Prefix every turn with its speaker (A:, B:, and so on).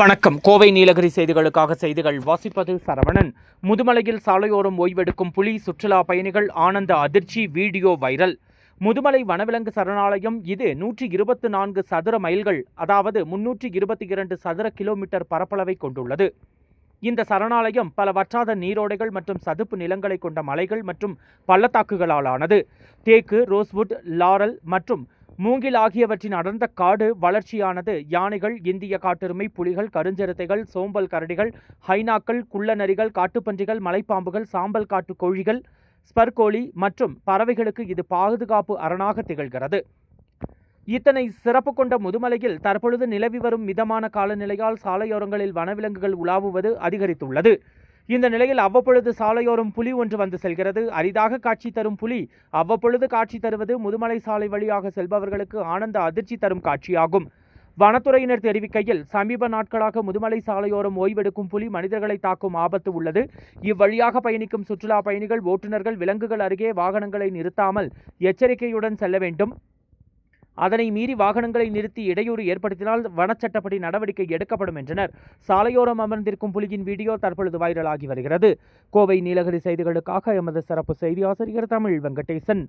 A: வணக்கம். கோவை நீலகிரி செய்திகளுக்காக செய்திகள் வாசிப்பது சரவணன். முதுமலையில் சாலையோரம் ஓய்வெடுக்கும் புலி சுற்றுலா பயணிகள் ஆனந்த அதிர்ச்சி வீடியோ வைரல். முதுமலை வனவிலங்கு சரணாலயம் இது நூற்றி இருபத்து நான்கு சதுர மைல்கள் அதாவது முன்னூற்றி இருபத்தி இரண்டு சதுர கிலோமீட்டர் பரப்பளவை கொண்டுள்ளது. இந்த சரணாலயம் பல வற்றாத நீரோடைகள் மற்றும் சதுப்பு நிலங்களை கொண்ட மலைகள் மற்றும் பள்ளத்தாக்குகளால் ஆனது தேக்கு ரோஸ்வுட் லாரல் மற்றும் மூங்கில் ஆகியவற்றின் அடர்ந்த காடு வளர்ச்சியானது. யானைகள் இந்திய காட்டெருமை புலிகள் கருஞ்சிறுத்தைகள் சோம்பல் கரடிகள் ஹைனாக்கள் குள்ளநரிகள் காட்டுப்பன்றிகள் மலைப்பாம்புகள் சாம்பல் காட்டு கோழிகள் ஸ்பர்கோழி மற்றும் பறவைகளுக்கு இது பாதுகாப்பு அரணாக திகழ்கிறது. இத்தனை சிறப்பு கொண்ட முதுமலையில் தற்பொழுது நிலவி வரும் மிதமான காலநிலையால் சாலையோரங்களில் வனவிலங்குகள் உலாவுவது அதிகரித்துள்ளது. இந்த நிலையில் அவ்வப்பொழுது சாலையோரம் புலி ஒன்று வந்து செல்கிறது. அரிதாக காட்சி தரும் புலி அவ்வப்பொழுது காட்சி தருவது முதுமலை சாலை வழியாக செல்பவர்களுக்கு ஆனந்த அதிர்ச்சி தரும் காட்சியாகும். வனத்துறையினர் தெரிவிக்கையில் சமீப நாட்களாக முதுமலை சாலையோரம் ஓய்வெடுக்கும் புலி மனிதர்களை தாக்கும் ஆபத்து உள்ளது. இவ்வழியாக பயணிக்கும் சுற்றுலா பயணிகள் ஓட்டுநர்கள் விலங்குகள் அருகே வாகனங்களை நிறுத்தாமல் எச்சரிக்கையுடன் செல்ல வேண்டும். அதனை மீறி வாகனங்களை நிறுத்தி இடையூறு ஏற்படுத்தினால் வனச்சட்டப்படி நடவடிக்கை எடுக்கப்படும் என்றனர். சாலையோரம் அமர்ந்திருக்கும் புலியின் வீடியோ தற்பொழுது வைரலாகி வருகிறது. கோவை நீலகிரி செய்திகளுக்காக எமது சிறப்பு செய்தி ஆசிரியர் தமிழ் வெங்கடேசன்.